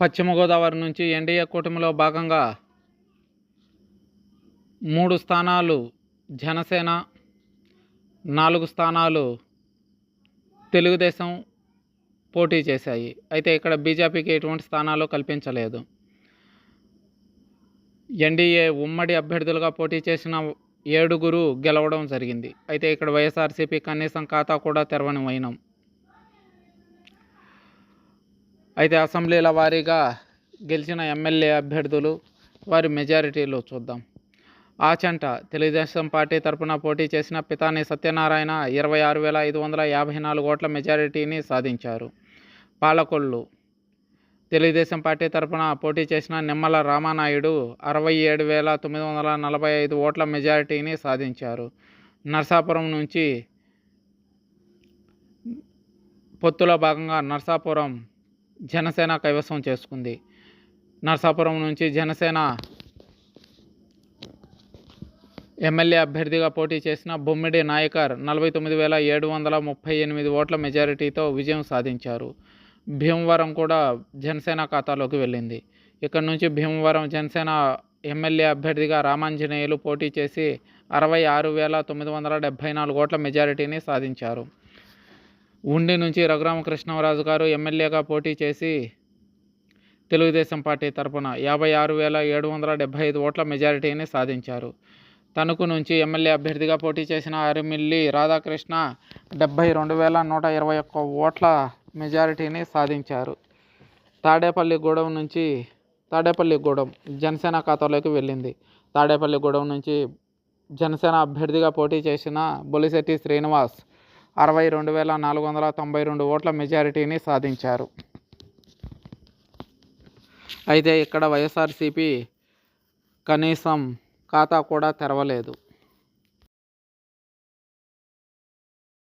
పశ్చిమ గోదావరి నుంచి ఎన్డీఏ కూటమిలో భాగంగా మూడు స్థానాలు జనసేన నాలుగు స్థానాలు తెలుగుదేశం పోటీ చేశాయి. అయితే ఇక్కడ బీజేపీకి ఎటువంటి స్థానాలు కల్పించలేదు. ఎన్డీఏ ఉమ్మడి అభ్యర్థులుగా పోటీ చేసిన ఏడుగురు గెలవడం జరిగింది. అయితే ఇక్కడ వైఎస్ఆర్సీపీ కనీసం ఖాతా కూడా తెరవని వైనం. అయితే అసెంబ్లీల వారీగా గెలిచిన ఎమ్మెల్యే అభ్యర్థులు వారి మెజారిటీలో చూద్దాం. ఆచంట తెలుగుదేశం పార్టీ తరపున పోటీ చేసిన పితాని సత్యనారాయణ ఇరవై ఆరు వేల ఐదు వందల యాభై నాలుగు ఓట్ల మెజారిటీని సాధించారు. పాలకొల్లు తెలుగుదేశం పార్టీ తరపున పోటీ చేసిన నిమ్మల రామానాయుడు అరవై ఏడు వేల తొమ్మిది వందల నలభై ఐదు ఓట్ల మెజారిటీని సాధించారు. నర్సాపురం నుంచి పొత్తులో భాగంగా నర్సాపురం జనసేన కైవసం చేసుకుంది. నర్సాపురం నుంచి జనసేన ఎమ్మెల్యే అభ్యర్థిగా పోటీ చేసిన బొమ్మిడి నాయకర్ నలభై తొమ్మిది వేల ఏడు వందల ముప్పై ఎనిమిది ఓట్ల మెజారిటీతో విజయం సాధించారు. భీమవరం కూడా జనసేన ఖాతాలోకి వెళ్ళింది. ఇక్కడ నుంచి భీమవరం జనసేన ఎమ్మెల్యే అభ్యర్థిగా రామాంజనేయులు పోటీ చేసి అరవై ఆరు వేల తొమ్మిది వందల డెబ్భై నాలుగు ఓట్ల మెజారిటీని సాధించారు. ఉండి నుంచి రఘురామకృష్ణరాజు గారు ఎమ్మెల్యేగా పోటీ చేసి తెలుగుదేశం పార్టీ తరపున యాభై ఆరు వేల ఏడు వందల డెబ్భై ఐదు ఓట్ల మెజారిటీని సాధించారు. తణుకు నుంచి ఎమ్మెల్యే అభ్యర్థిగా పోటీ చేసిన అరిమిల్లి రాధాకృష్ణ డెబ్భై రెండు వేల నూట ఇరవై ఒక్క ఓట్ల మెజారిటీని సాధించారు. తాడేపల్లిగూడెం నుంచి తాడేపల్లిగూడెం జనసేన ఖాతాలోకి వెళ్ళింది. తాడేపల్లిగూడెం నుంచి జనసేన అభ్యర్థిగా పోటీ చేసిన బొలిశెట్టి శ్రీనివాస్ అరవై రెండు వేల నాలుగు వందల తొంభై రెండు ఓట్ల మెజారిటీని సాధించారు. అయితే ఇక్కడ వైఎస్ఆర్సీపీ కనీసం ఖాతా కూడా తెరవలేదు.